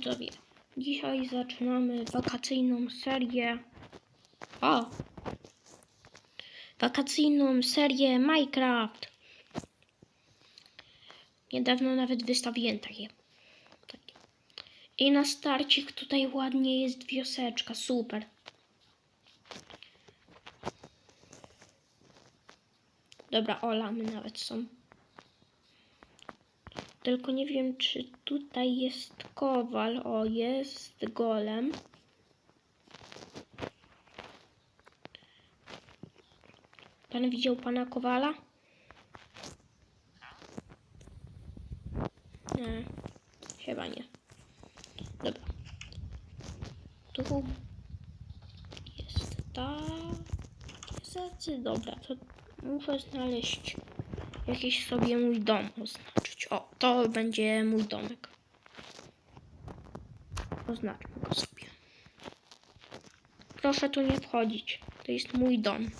Widzowie, dzisiaj zaczynamy wakacyjną serię. O! Wakacyjną serię Minecraft. Niedawno nawet wystawiłem takie. takie. I na starcik tutaj ładnie jest wioseczka, super. Dobra, o, lamy nawet są. Tylko nie wiem, czy tutaj jest kowal. O, jest golem. Pan widział pana kowala? Nie, chyba nie. Dobra. Tu jest ta. Zacy, dobra, to muszę znaleźć jakiś sobie mój dom. O, to będzie mój domek. Oznaczmy go sobie. Proszę tu nie wchodzić. To jest mój dom.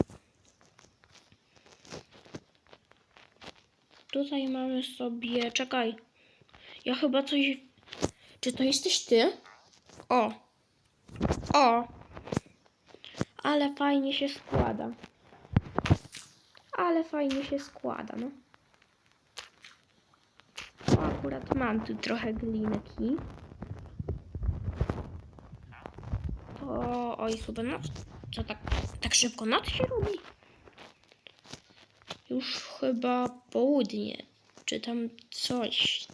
Tutaj mamy sobie. Czekaj. Ja chyba coś. Czy to jesteś ty? O. O. Ale fajnie się składa. Ale fajnie się składa, no. Akurat mam tu trochę glinki. O, oj, chyba noc. Co tak, tak szybko noc się robi? Już chyba południe. Czy tam coś.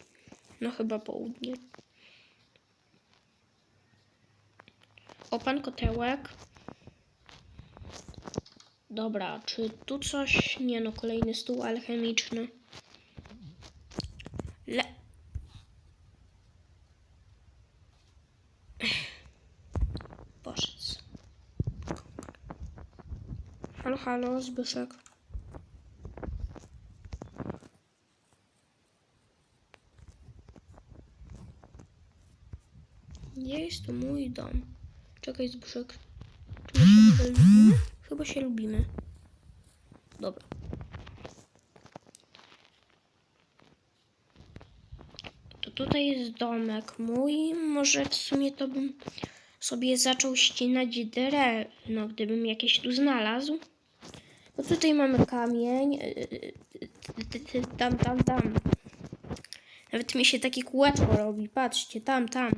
No chyba południe. O, pan kotełek. Dobra, czy tu coś? Nie no, kolejny stół alchemiczny. Le... Halo, Zbyszek. Jest to mój dom? Czekaj, Zbyszek. Czy my się lubimy? Chyba się lubimy. Dobra. To tutaj jest domek mój. Może w sumie to bym sobie zaczął ścinać drewno, gdybym jakieś tu znalazł. Bo tutaj mamy kamień. Yy, Tam, tam, tam. Nawet mi się takie kółeczko robi. Patrzcie, tam, tam.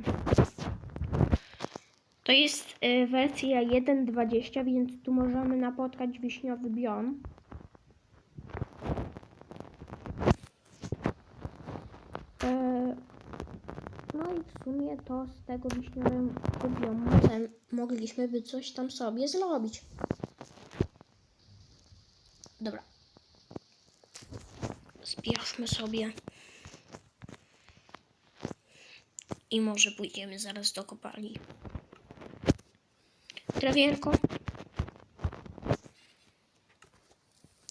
To jest y, wersja 1.20, więc tu możemy napotkać wiśniowy biom. E, No i w sumie to z tego wiśniowego biomu mogliśmy by coś tam sobie zrobić. Dobra. Zbierzmy sobie. I może pójdziemy zaraz do kopalni. Trawienko.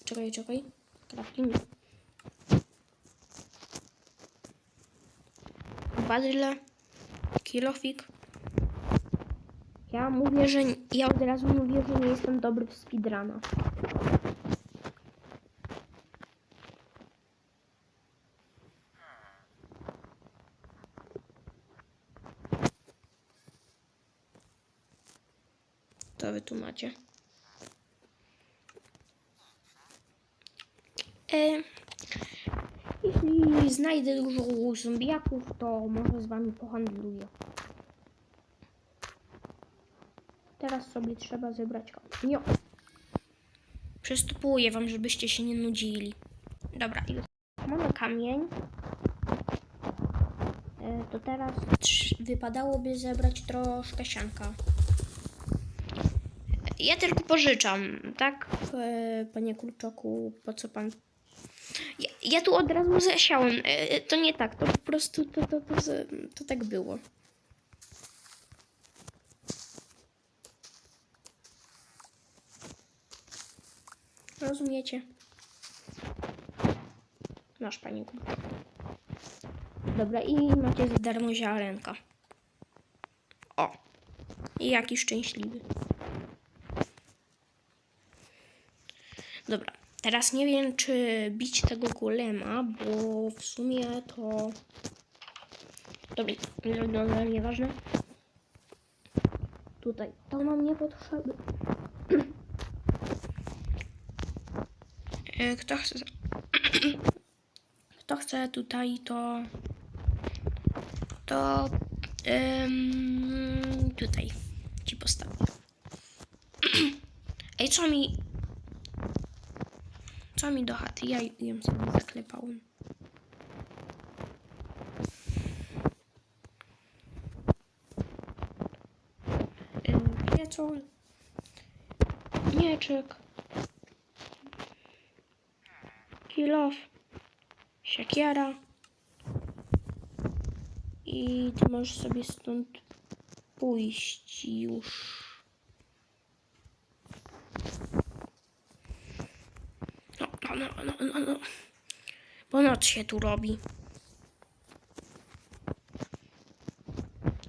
Czekaj, czekaj. Crafting. Badyle. Kilofik. Ja mówię, że... Ja od razu mówię, że nie jestem dobry w speedruna. To wy tu macie. E, jeśli znajdę dużo zombiaków, to może z wami pohandluję. Teraz sobie trzeba zebrać kamień. Przystupuję wam, żebyście się nie nudzili. Dobra, już mamy kamień. E, to teraz wypadałoby zebrać troszkę sianka. Ja tylko pożyczam, tak, e, panie kurczaku, po co pan... Ja, ja tu od razu zasiałem, e, to nie tak, to po prostu to, to, to, to, to tak było. Rozumiecie? Masz, panie kurczaku. Dobra, i macie za darmo ziarenka. O, i jaki szczęśliwy. Dobra, teraz nie wiem, czy bić tego golema, bo w sumie to Dobra, dobra, dobra, nieważne. Tutaj to mam niepotrzeby. E, Kto chce... Kto chce tutaj to... To... tutaj ci postawię. Ej, co mi... Co mi do chaty? Ja ją sobie zaklepałem. Piecol. Mieczyk. Kilof. Siekiera. I ty możesz sobie stąd pójść już. No, no, no, no. Bo noc się tu robi.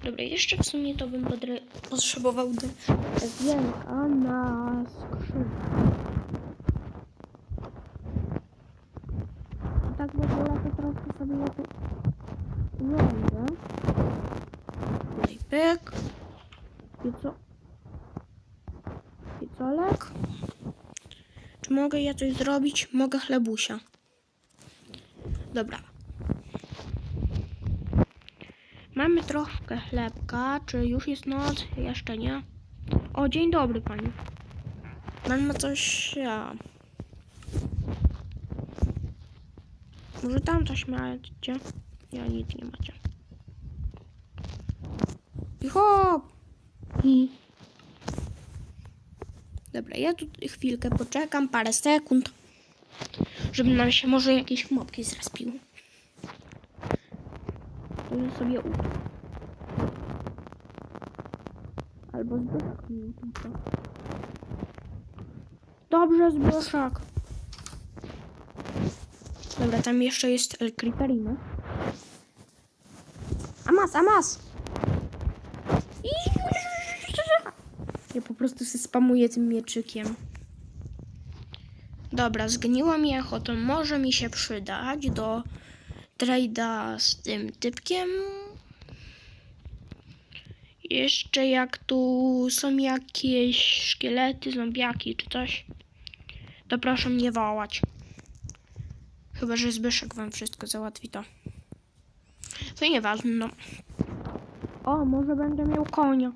Dobra, jeszcze w sumie to bym potrzebował drewienka na skrzynkę. Tak w ogóle to troszkę sobie ja tu urządzę. Tutaj pyk. I co? Picolek. Czy mogę ja coś zrobić? Mogę chlebusia. Dobra. Mamy troszkę chlebka. Czy już jest noc? Jeszcze nie. O, dzień dobry pani. Pan ma coś... Ja. Może tam coś macie? Ja nic nie macie. I hop! I... Dobra, ja tu chwilkę poczekam, parę sekund, żeby nam się może jakieś mopki zrespiły. Ja sobie uda. Albo Zbyszek mi uda. Dobrze, Zbyszek. Dobra, tam jeszcze jest El Creeperino. Amas, Amas! Ja po prostu się spamuję tym mieczykiem. Dobra, zgniło mięcho, to może mi się przydać do trade'a z tym typkiem. Jeszcze jak tu są jakieś szkielety, zombiaki czy coś, to proszę mnie wołać. Chyba, że Zbyszek wam wszystko załatwi to. To nieważne, no. O, może będę miał konia.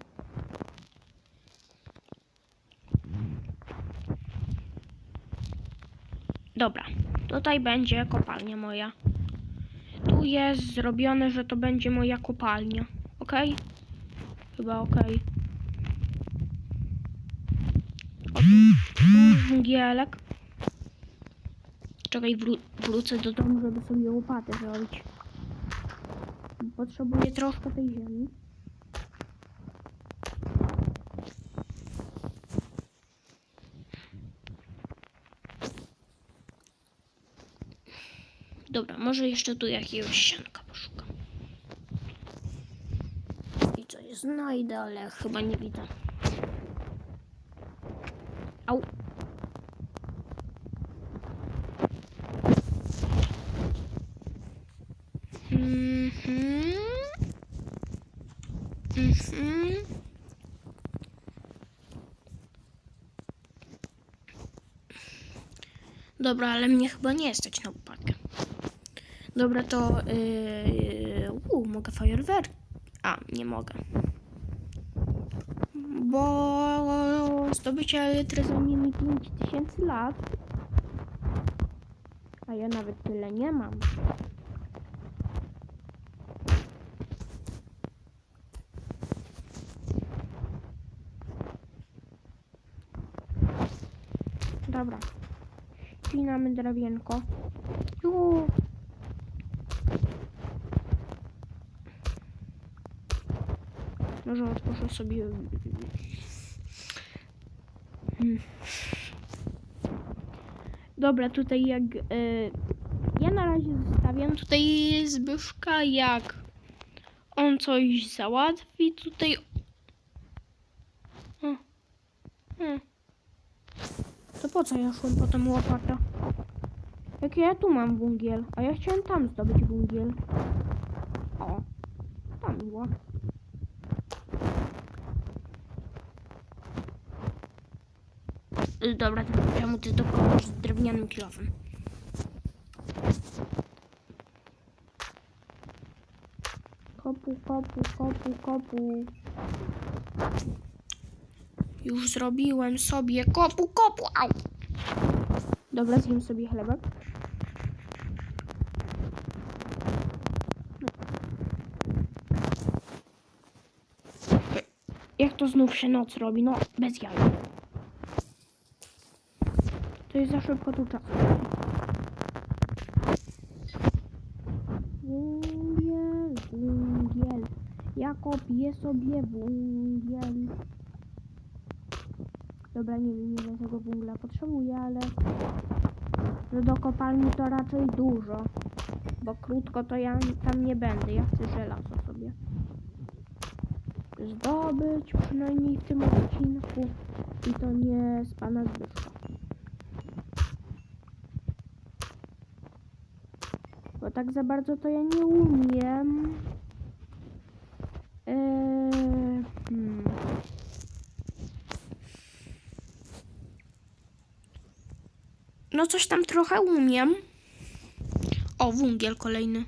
Dobra, tutaj będzie kopalnia moja. Tu jest zrobione, że to będzie moja kopalnia. Ok? Chyba ok. O, tu- węgielek. Czekaj, wró wrócę do domu, żeby sobie łopatę zrobić. Potrzebuję troszkę tej ziemi. Dobra, może jeszcze tu jakiegoś sianka poszukam. I coś znajdę, ale chyba nie widzę. Au. Mhm. Mhm. Dobra, ale mnie chyba nie stać na upadkę. Dobra, to yy, u, mogę fajerwerk. A, nie mogę. Bo zdobycie elytry zajmie mi 5000 lat. A ja nawet tyle nie mam. Dobra. Ścinamy drewienko. Ju. Może otworzę sobie... Hmm. Dobra, tutaj jak... y, ja na razie zostawiam tutaj Zbyszka, jak on coś załatwi, tutaj... O. Hmm. To po co ja szłem po tą łopatę? Jak ja tu mam węgiel, a ja chciałem tam zdobyć węgiel. O. miło. Y, Dobra, to czemu ty dokonasz z drewnianym kilofem? Kopu, kopu, kopu, kopu. Już zrobiłem sobie kopu, kopu, au! Dobra, zjem sobie chlebek. Jak to znów się noc robi? No, bez jaj. To jest za szybko tu czas. Węgiel, węgiel. Ja kopię sobie węgiel. Dobra, nie wiem ile tego węgla potrzebuję, ale że do kopalni to raczej dużo. Bo krótko to ja tam nie będę. Ja chcę żelazo sobie zdobyć, przynajmniej w tym odcinku. I to nie z pana Zbyszka. Tak za bardzo to ja nie umiem. Eee, hmm. No coś tam trochę umiem. O, węgiel kolejny.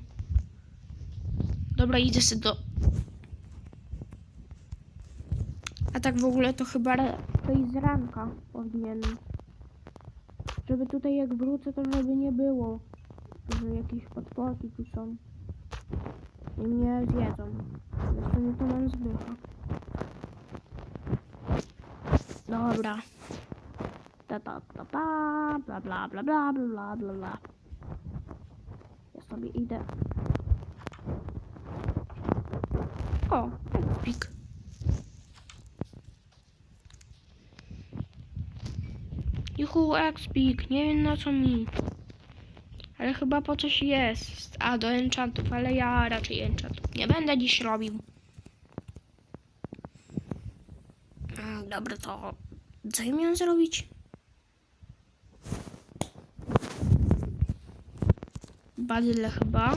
Dobra, idę sobie do... A tak w ogóle to chyba raczej z ranka powinien. Żeby tutaj jak wrócę, to żeby nie było, że jakieś potworki tu są. I mnie zjedzą. Zresztą nie to mam zbycha. Dobra. Ta ta ta ta, bla bla bla bla bla bla bla. Ja sobie idę. O, pik. Juhu, Expik, nie wiem na co mi. Ale chyba po coś jest. A, do enchantów, ale ja raczej enchantów nie będę dziś robił. Dobra, to co ja miałem zrobić? Badyle chyba.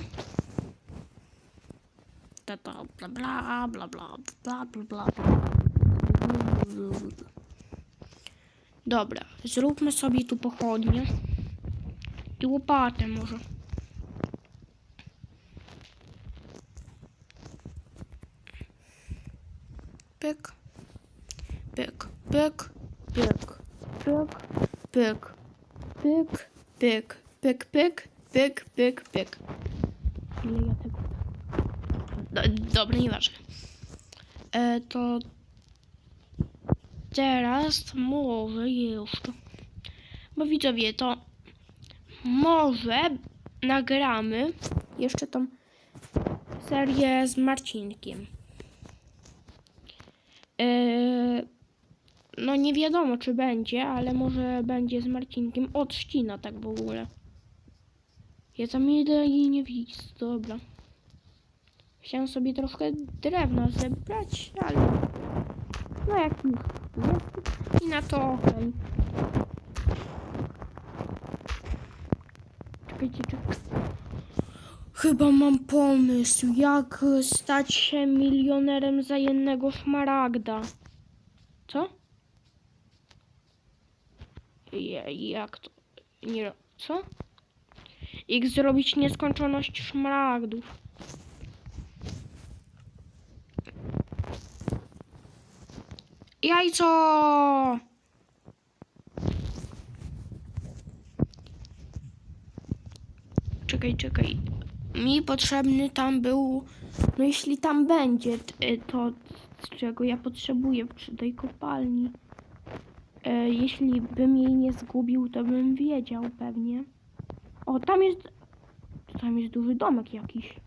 Bla bla bla bla bla bla bla bla. Dobra, zróbmy sobie tu pochodnie. I łopatę może. Pyk. Pyk, pyk, pyk, pyk, pyk, pyk, pyk, pyk, pyk, pyk, pyk, pyk. Ile ja tego... Do, dobra, nieważne. E, to teraz może jeszcze. Bo widzowie, to może nagramy jeszcze tą serię z Marcinkiem. Yy, no nie wiadomo czy będzie, ale może będzie z Marcinkiem od ścina tak w ogóle. Ja tam idę i nie widzę, dobra. Chciałem sobie trochę drewna zebrać, ale no jak jest i na to okej. Czekajcie, Chyba mam pomysł, jak stać się milionerem za jednego szmaragda. Co? Ja- Jak to? Nie, co? Jak zrobić nieskończoność szmaragdów? Jajco! Czekaj, czekaj. Mi potrzebny tam był. No jeśli tam będzie, y, to czego ja potrzebuję przy tej kopalni. E, jeśli bym jej nie zgubił, to bym wiedział pewnie. O, tam jest. Tam jest duży domek jakiś.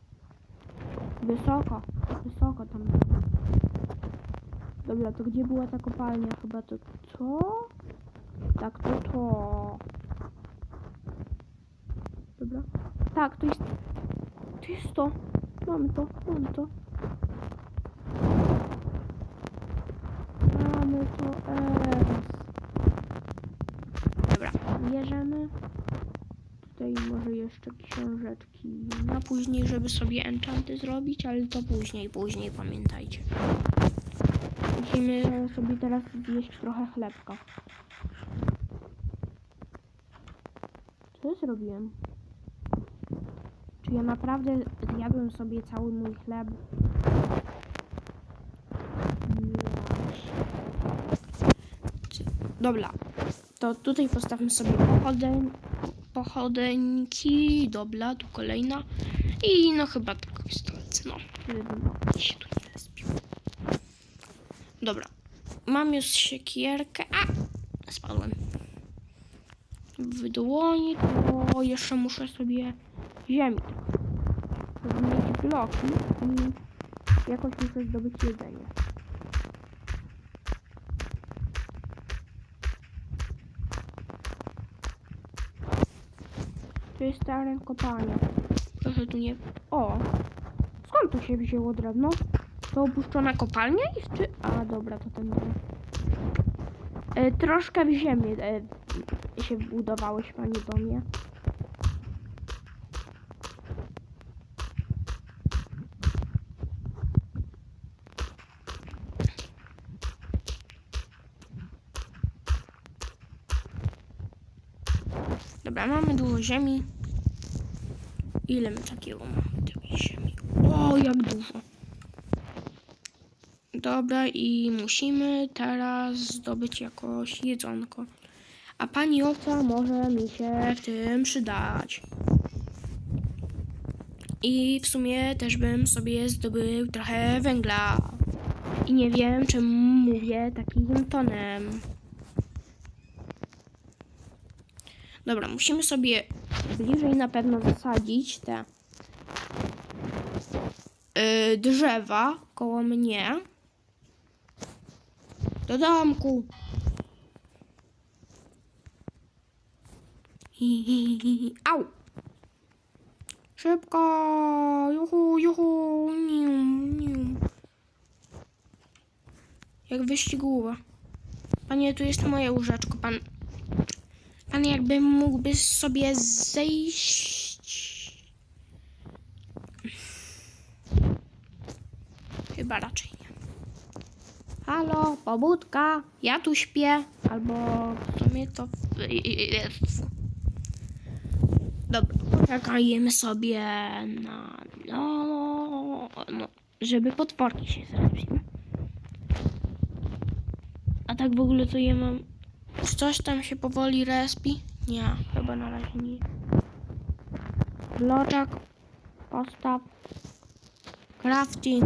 Wysoko, wysoko tam. Dobra, to gdzie była ta kopalnia? Chyba to to? Tak, to to. Dobra. Tak, to jest. To jest to. Mamy to, mamy to. Mamy to. Dobra, bierzemy. Tutaj może jeszcze książeczki na później, żeby sobie enchanty zrobić, ale to później, później pamiętajcie. Musimy sobie teraz zjeść trochę chlebka. Co zrobiłem? Czy ja naprawdę zjadłem sobie cały mój chleb? Dobra, to tutaj postawmy sobie pochodeń, pochodeńki. Dobra, tu kolejna. I no chyba tylko wystarczy, no. Się tu nie zbił. Dobra, mam już siekierkę. A! Spadłem. W dłoni, to jeszcze muszę sobie ziemi bloki i jakoś muszę zdobyć jedzenie. To jest stare kopalnia. Proszę tu nie... O! Skąd tu się wzięło drewno? To opuszczona kopalnia jest czy... A, dobra, to ten. E, troszkę w ziemię e, się budowałeś, panie domie. Dobra, mamy dużo ziemi. Ile my takiego mamy tej ziemi? O, jak dużo. Dobra, i musimy teraz zdobyć jakoś jedzonko. A pani owca może mi się w tym przydać. I w sumie też bym sobie zdobył trochę węgla. I nie wiem, czemu mówię takim tonem. Dobra, musimy sobie bliżej na pewno zasadzić te yy, drzewa koło mnie. Do domku. Au! Szybko! Juhu, juhu! Niu, niu. Jak wyścigłowa. Panie, tu jest moje łóżeczko. Pan Pan jakby mógłby sobie zejść. Chyba raczej nie. Halo, pobudka, ja tu śpię. Albo w sumie to. Dobra, poczekajmy sobie na. No, no, żeby potworki się zrespiły. A tak w ogóle to ja mam czy coś tam się powoli respi? Nie, chyba na razie nie. Bloczek. Postaw. Crafting.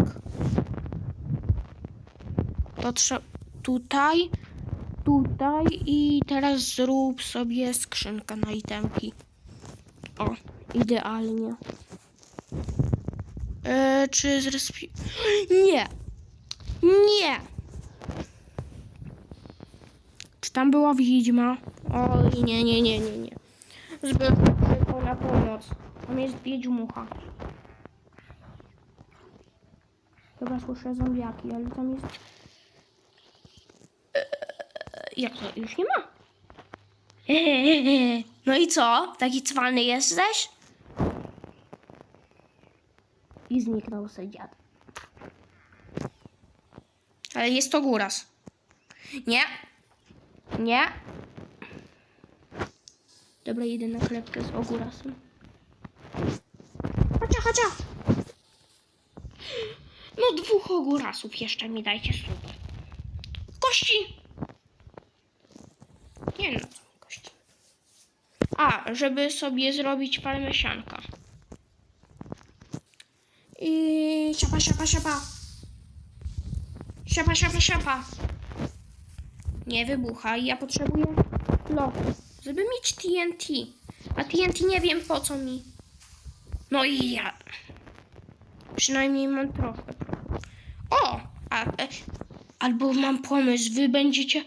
To tutaj, tutaj i teraz zrób sobie skrzynkę na itemki. O, idealnie. E, czy zrespi... Nie! Nie! Czy tam była wiedźma? Oj, nie, nie, nie, nie, nie. Zbyt szybko na pomoc. Tam jest wiedźmucha. Chyba słyszę zombiaki, ale tam jest... Eee, Jak to? Już nie ma? No i co? Taki cwany jesteś? I zniknął sobie dziad. Ale jest to góras. Nie, nie. Dobra, idę na klepkę z ogórasem. Chodźa, chodźa. No dwóch ogórasów jeszcze mi dajcie super. Kości. Nie no, kości. A, żeby sobie zrobić farmę sianka. I siapa, siapa, siapa. Siapa, siapa, siapa nie wybucha i ja potrzebuję lotu, żeby mieć TNT. A TNT nie wiem po co mi. No i ja. Przynajmniej mam trochę. O! A, e, albo mam pomysł, wy będziecie.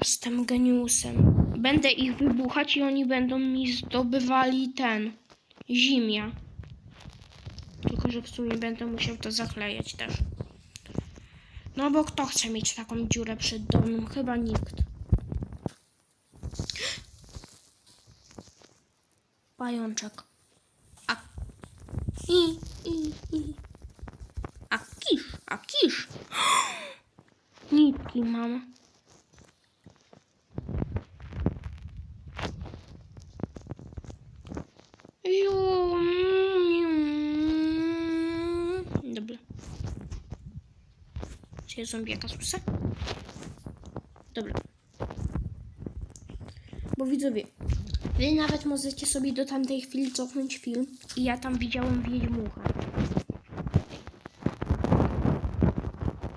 Jestem geniusem. Będę ich wybuchać i oni będą mi zdobywali ten. Zimia. Tylko, że w sumie będę musiał to zaklejać też. No bo kto chce mieć taką dziurę przed domem? Chyba nikt. pajączek. A... I, i, i. A kisz, a kisz. Nitki mam. Ziu, mm, Dobra. Czy ja zombiaka słyszę? Dobra. Bo widzowie, wy nawet możecie sobie do tamtej chwili cofnąć film i ja tam widziałem wiedźmucha.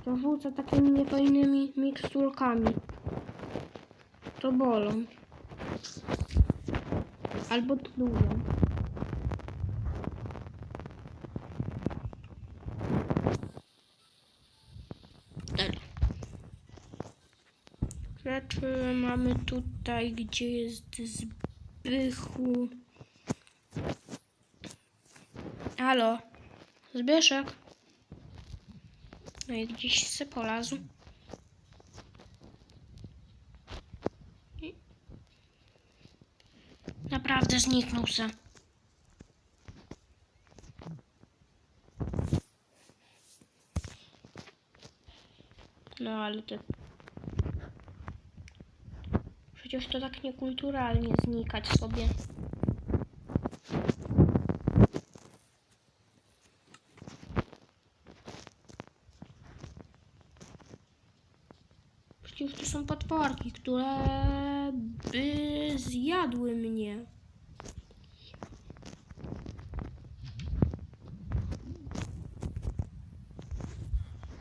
To rzuca takimi niefajnymi miksturkami. To bolą. Albo tlują. Dalej. Rzeczy mamy tutaj, gdzie jest Zbychu. Halo, Zbyszek. No i gdzieś se polazł. Naprawdę zniknął se. No ale to... Przecież to tak niekulturalnie znikać sobie. Przecież to są potworki, które by zjadły mnie.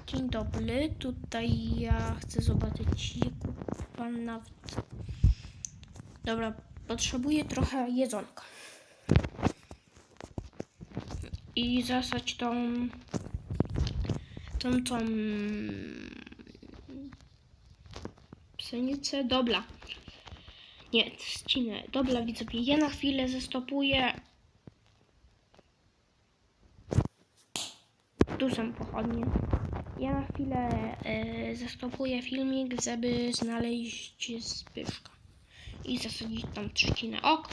Dzień dobry, tutaj ja chcę zobaczyć jaku pan nawet. Dobra, potrzebuję trochę jedzonka. I zasać tą tą tą pszenicę, dobra. Nie, trzcinę. Dobra, widzowie, ja na chwilę zastopuję. Tu są pochodnie. Ja na chwilę e, zastopuję filmik, żeby znaleźć Zbyszka. I zasadzić tam trzcinę. Ok,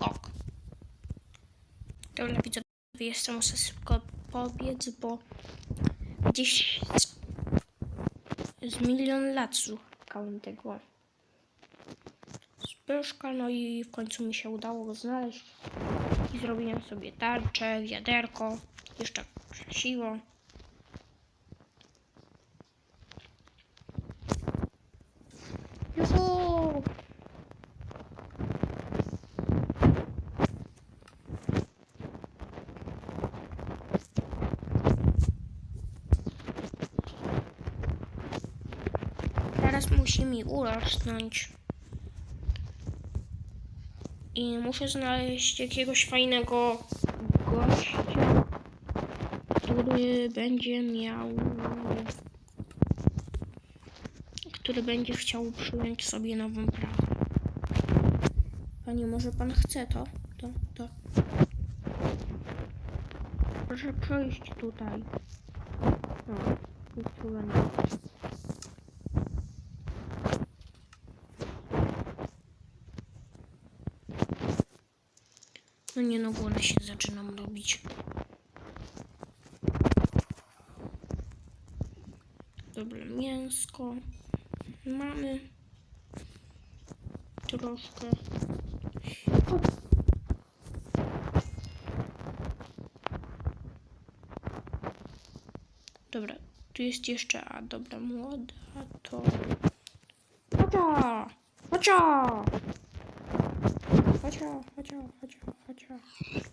ok. Dobra, widzowie, jeszcze muszę szybko pobiec, bo gdzieś z, milion lat szukałem tego Zbyszka, no i w końcu mi się udało go znaleźć. I zrobiłem sobie tarczę, wiaderko, jeszcze siło. Juhu! Teraz musi mi urosnąć. I muszę znaleźć jakiegoś fajnego gościa, który będzie miał. który będzie chciał przyjąć sobie nową pracę. Panie, może pan chce to? To, to. Proszę przejść tutaj. No, nic tu No nie no, głowę się zaczynam robić. Dobra, mięsko. Mamy troszkę. Dobra, tu jest jeszcze, a dobra, młoda to... Chodźa! Chodźa, chodźa, chodźa, chodźa. Sure.